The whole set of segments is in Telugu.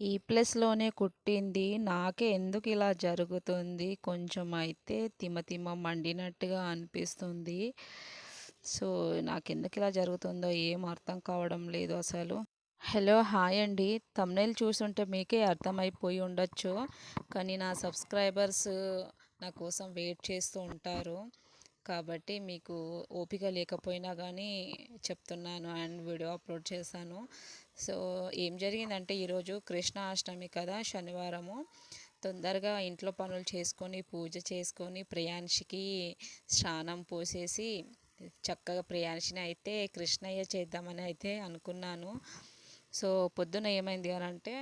ఈ ప్లేస్‌లోనే కుట్టింది. నాకే ఎందుకు ఇలా జరుగుతుంది? కొంచెం అయితే తిమ తిమ మండినట్టుగా అనిపిస్తుంది. సో, నాకెందుకు ఇలా జరుగుతుందో ఏం అర్థం కావడం లేదు అసలు. హలో! హాయ్ అండి. థంబ్‌నెయిల్ చూసుంటే మీకే అర్థమైపోయి ఉండొచ్చు. కానీ నా సబ్‌స్క్రైబర్స్ నా కోసం వెయిట్ చేస్తూ ఉంటారు. కాబట్టి మీకు ఓపిక లేకపోయినా కానీ చెప్తున్నాను అండ్ వీడియో అప్‌లోడ్ చేశాను. సో, ఏం జరిగిందంటే ఈరోజు కృష్ణాష్టమి కదా! శనివారము. తొందరగా ఇంట్లో పనులు చేసుకొని, పూజ చేసుకొని, ప్రియాంషికి స్నానం పోసేసి, చక్కగా ప్రియాంషిని అయితే కృష్ణయ్య చేద్దామని అయితే అనుకున్నాను. సో, పొద్దున ఏమైంది అనంటే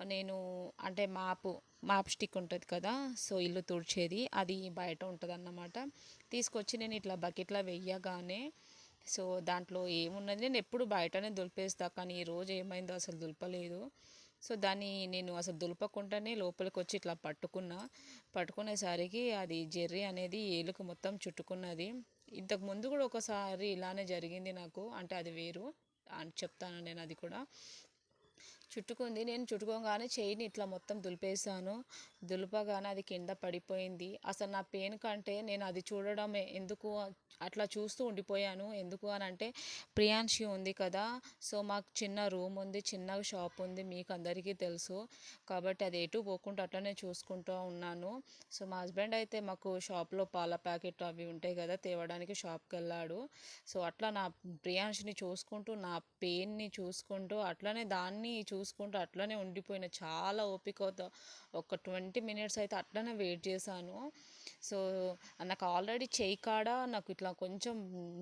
నేను అంటే మాపు మాప్ స్టిక్ ఉంటుంది కదా! సో, ఇల్లు తుడిచేది. అది బయట ఉంటదన్నమాట. తీసుకొచ్చి నేను ఇట్లా బకెట్‌లో వెయ్యగానే సో, దాంట్లో ఏమున్నది నేను ఎప్పుడు బయటనే దులిపేస్తా. కానీ ఈ రోజు ఏమైందో అసలు దులపలేదు. సో, దాన్ని నేను అసలు దులపకుండానే లోపలికొచ్చి ఇట్లా పట్టుకున్నా. పట్టుకునేసరికి అది జెర్రీ అనేది ఏలుకు మొత్తం చుట్టుకున్నది. ఇంతకు ముందు కూడా ఒకసారి ఇలానే జరిగింది నాకు. అంటే అది వేరు. అని చెప్తాను నేను అది కూడా. చుట్టుకుంది. నేను చుట్టుకోగానే చేయిని ఇట్లా మొత్తం దులిపేశాను. దులపగానే అది కింద పడిపోయింది. అసలు నా పెయిన్ కంటే నేను అది చూడడమే ఎందుకు అట్లా చూస్తూ ఉండిపోయాను. ఎందుకు అని అంటే ప్రియాన్షి ఉంది కదా! సో, మాకు చిన్న రూమ్ ఉంది. చిన్నగా షాప్ ఉంది. మీకు అందరికీ తెలుసు. కాబట్టి అది ఎటు పోకుండా అట్లనే చూసుకుంటూ ఉన్నాను. సో, మా హస్బెండ్ అయితే మాకు షాప్‌లో పాల ప్యాకెట్ అవి ఉంటాయి కదా! తేవడానికి షాప్కి వెళ్ళాడు సో, అట్లా నా ప్రియాంషిని చూసుకుంటూ, నా పెయిన్‌ని చూసుకుంటూ, అట్లనే దాన్ని చూ చూసుకుంటూ అట్లనే ఉండిపోయిన. చాలా ఓపికతో ఒక 20 మినిట్స్ అయితే అట్లనే వెయిట్ చేశాను. సో, నాకు ఆల్రెడీ చేయి కాడ నాకు ఇట్లా కొంచెం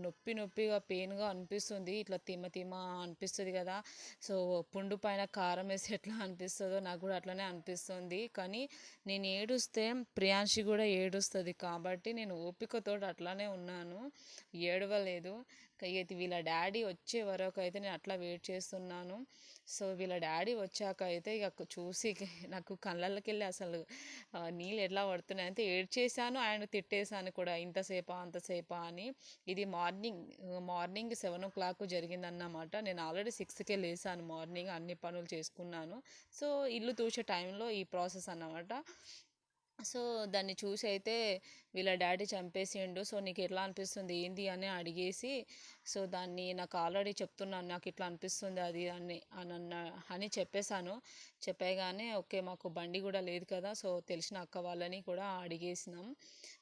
నొప్పి నొప్పిగా పెయిన్‌గా అనిపిస్తుంది. ఇట్లా తిమ తిమ్మ అనిపిస్తుంది కదా! సో, పుండు పైన కారం వేసి ఎట్లా అనిపిస్తుందో నాకు కూడా అట్లనే అనిపిస్తుంది. కానీ నేను ఏడుస్తే ప్రియాంషి కూడా ఏడుస్తుంది కాబట్టి నేను ఓపికతో అట్లనే ఉన్నాను. ఏడవలేదు. అయితే వీళ్ళ డాడీ వచ్చే వరకు అయితే నేను అట్లా వెయిట్ చేస్తున్నాను. సో, వీళ్ళ డాడీ వచ్చాక అయితే ఇక చూసి నాకు కళ్ళల్లోకెళ్ళి అసలు నీళ్ళు ఎట్లా పడుతున్నాయంటే ఏడ్చేసాను అండ్ తిట్టేసాను కూడా. ఇంతసేపా? అంతసేపా? అని. ఇది మార్నింగ్ మార్నింగ్ 7:00 జరిగిందన్నమాట. నేను ఆల్రెడీ సిక్స్కి లేసాను మార్నింగ్ అన్ని పనులు చేసుకున్నాను. సో, ఇల్లు తూచే టైంలో ఈ ప్రాసెస్ అన్నమాట. సో, దాన్ని చూసి అయితే వీళ్ళ డాడీ చంపేసిండు. సో, నీకు ఎట్లా అనిపిస్తుంది? ఏంది? అని అడిగేసి సో, దాన్ని నాకు ఆల్రెడీ చెప్తున్నాను. నాకు ఇట్లా అనిపిస్తుంది అది అని అన్న అని చెప్పేసాను. చెప్పగానే ఓకే. మాకు బండి కూడా లేదు కదా! సో, తెలిసిన అక్క వాళ్ళని కూడా అడిగేసినాం.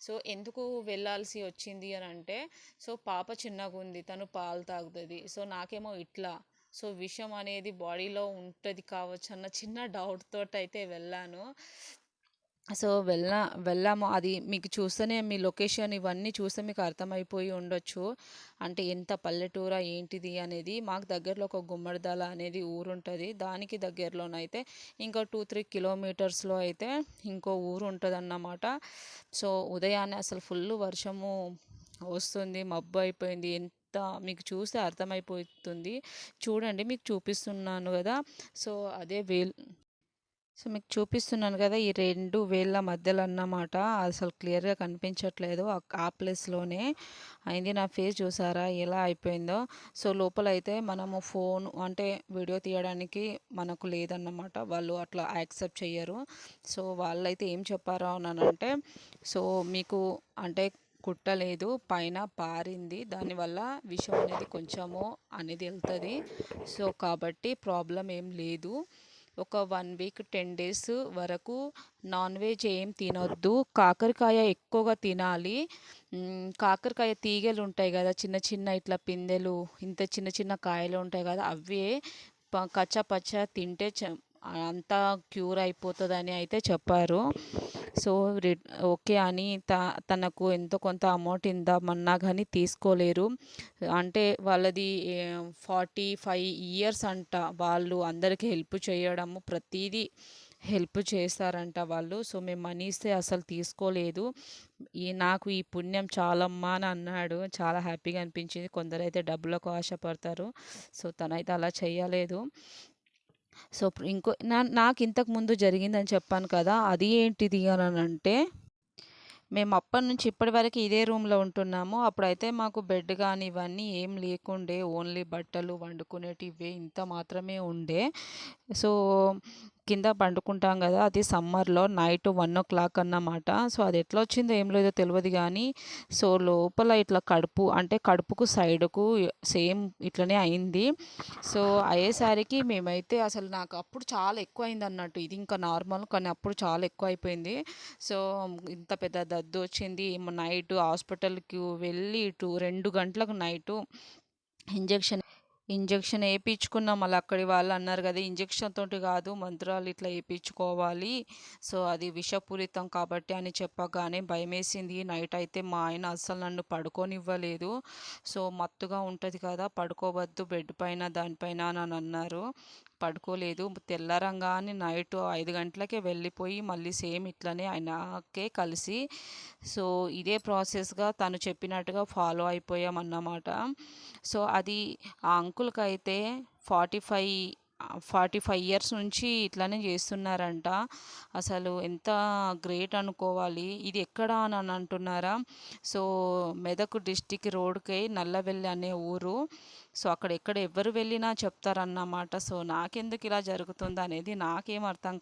సో, ఎందుకు వెళ్ళాల్సి వచ్చింది అని అంటే సో, పాప చిన్నగా ఉంది తను పాలు తాగుతుంది సో, నాకేమో ఇట్లా. సో, విషం అనేది బాడీలో ఉంటుంది కావచ్చు అన్న చిన్న డౌట్ తోటయితే వెళ్ళాను. సో, వెళ్ళా వెళ్ళాము. అది మీకు చూస్తేనే మీ లొకేషన్ ఇవన్నీ చూస్తే మీకు అర్థమైపోయి ఉండొచ్చు. అంటే ఎంత పల్లెటూరా ఏంటిది అనేది. మాకు దగ్గరలో ఒక గుమ్మడిదల అనేది ఊరుంటుంది దానికి దగ్గరలోనైతే ఇంకో 2, 3 కిలోమీటర్స్‌లో అయితే ఇంకో ఊరు ఉంటుంది అన్నమాట సో, ఉదయాన్నే అసలు ఫుల్ వర్షము వస్తుంది. మబ్బు అయిపోయింది. ఎంత మీకు చూస్తే అర్థమైపోతుంది. చూడండి మీకు చూపిస్తున్నాను కదా సో, అదే వేల్ సో, మీకు చూపిస్తున్నాను కదా ఈ రెండు వేళ్ళ మధ్యలో అన్నమాట. అసలు క్లియర్‌గా కనిపించట్లేదు. ఆ ప్లేస్‌లోనే అయింది. నా ఫేస్ చూసారా ఎలా అయిపోయిందో. సో, లోపలైతే మనము ఫోన్ అంటే వీడియో తీయడానికి మనకు లేదన్నమాట. వాళ్ళు అట్లా యాక్సెప్ట్ చేయరు సో, వాళ్ళైతే ఏం చెప్పారో అనంటే సో, మీకు అంటే కుట్టలేదు. పైన పారింది. దానివల్ల విషం అనేది కొంచెము అనేది వెళ్తుంది సో, కాబట్టి ప్రాబ్లం ఏం లేదు. ఒక వన్ వీక్ 10 డేస్ వరకు నాన్ వెజ్ ఏం తినొద్దు. కాకరకాయ ఎక్కువగా తినాలి. కాకరకాయ తీగలు ఉంటాయి కదా చిన్న చిన్న ఇట్లా పిందెలు ఇంత చిన్న చిన్న కాయలు ఉంటాయి కదా అవే ప పచ్చ పచ్చా తింటే చ అంతా క్యూర్ అయిపోతుందని అయితే చెప్పారు. సో, ఓకే అని త తనకు ఎంతో కొంత అమౌంట్ ఇందామన్నా కానీ తీసుకోలేరు. అంటే వాళ్ళది ఫార్టీ ఫైవ్ ఇయర్స్ అంట. వాళ్ళు అందరికీ హెల్ప్ చేయడము ప్రతిదీ హెల్ప్ చేస్తారంట వాళ్ళు. సో, మేము మనీ ఇస్తే అసలు తీసుకోలేదు. ఈ నాకు ఈ పుణ్యం చాలమ్మా అని అన్నాడు. చాలా హ్యాపీగా అనిపించింది. కొందరైతే డబ్బులకు ఆశపడతారు. సో, తనైతే అలా చేయలేదు సో, ఇంకో నా నాకు ఇంతకు ముందు జరిగిందని చెప్పాను కదా! అది ఏంటిది అనంటే మేము అప్పటినుంచి ఇప్పటి వరకు ఇదే రూమ్‌లో ఉంటున్నాము. అప్పుడైతే మాకు బెడ్ కానీ ఇవన్నీ ఏం లేకుండే. ఓన్లీ బట్టలు వండుకునేటివే ఇంత మాత్రమే ఉండే. సో, కింద పండుకుంటాం కదా అది సమ్మర్లో నైట్ వన్ ఓ క్లాక్ అన్నమాట. సో అది ఎట్లా వచ్చిందో ఏం లేదో తెలియదు కానీ సో లోపల ఇట్లా కడుపు అంటే కడుపుకు సైడ్కు సేమ్ ఇట్లనే అయింది. సో అయ్యేసరికి మేమైతే అసలు నాకు అప్పుడు చాలా ఎక్కువ అయింది అన్నట్టు ఇది ఇంకా నార్మల్ కానీ అప్పుడు చాలా ఎక్కువ అయిపోయింది సో ఇంత పెద్ద దద్దు వచ్చింది నైట్ హాస్పిటల్కి వెళ్ళి టూ రెండు గంటలకు నైటు ఇంజెక్షన్ ఇంజెక్షన్ వేయించుకున్నాం. మళ్ళీ అక్కడి వాళ్ళు అన్నారు కదా ఇంజెక్షన్ తోటి కాదు మంత్రాలు ఇట్లా వేయించుకోవాలి. సో అది విషపూరితం కాబట్టి అని చెప్పగానే భయమేసింది. నైట్ అయితే మా ఆయన అస్సలు నన్ను పడుకోనివ్వలేదు. సో మత్తుగా ఉంటుంది కదా పడుకోవద్దు బెడ్ పైన దానిపైన అని అన్నారు. పడుకోలేదు. తెల్లరంగానే నైట్ ఐదు గంటలకే వెళ్ళిపోయి మళ్ళీ సేమ్ ఇట్లనే ఆయనకే కలిసి. సో ఇదే ప్రాసెస్గా తను చెప్పినట్టుగా ఫాలో అయిపోయామన్నమాట. సో అది ఆ అంకుల్కి అయితే forty five forty five years నుంచి ఇట్లానే చేస్తున్నారంట. అసలు ఎంత గ్రేట్ అనుకోవాలి. ఇది ఎక్కడ అని అంటున్నారా? సో మెదక్ డిస్టిక్ రోడ్కి నల్లవెల్లి అనే ఊరు. సో అక్కడ ఎక్కడ ఎవరు వెళ్ళినా చెప్తారన్నమాట. సో నాకెందుకు ఇలా జరుగుతుంది అనేది నాకేం అర్థం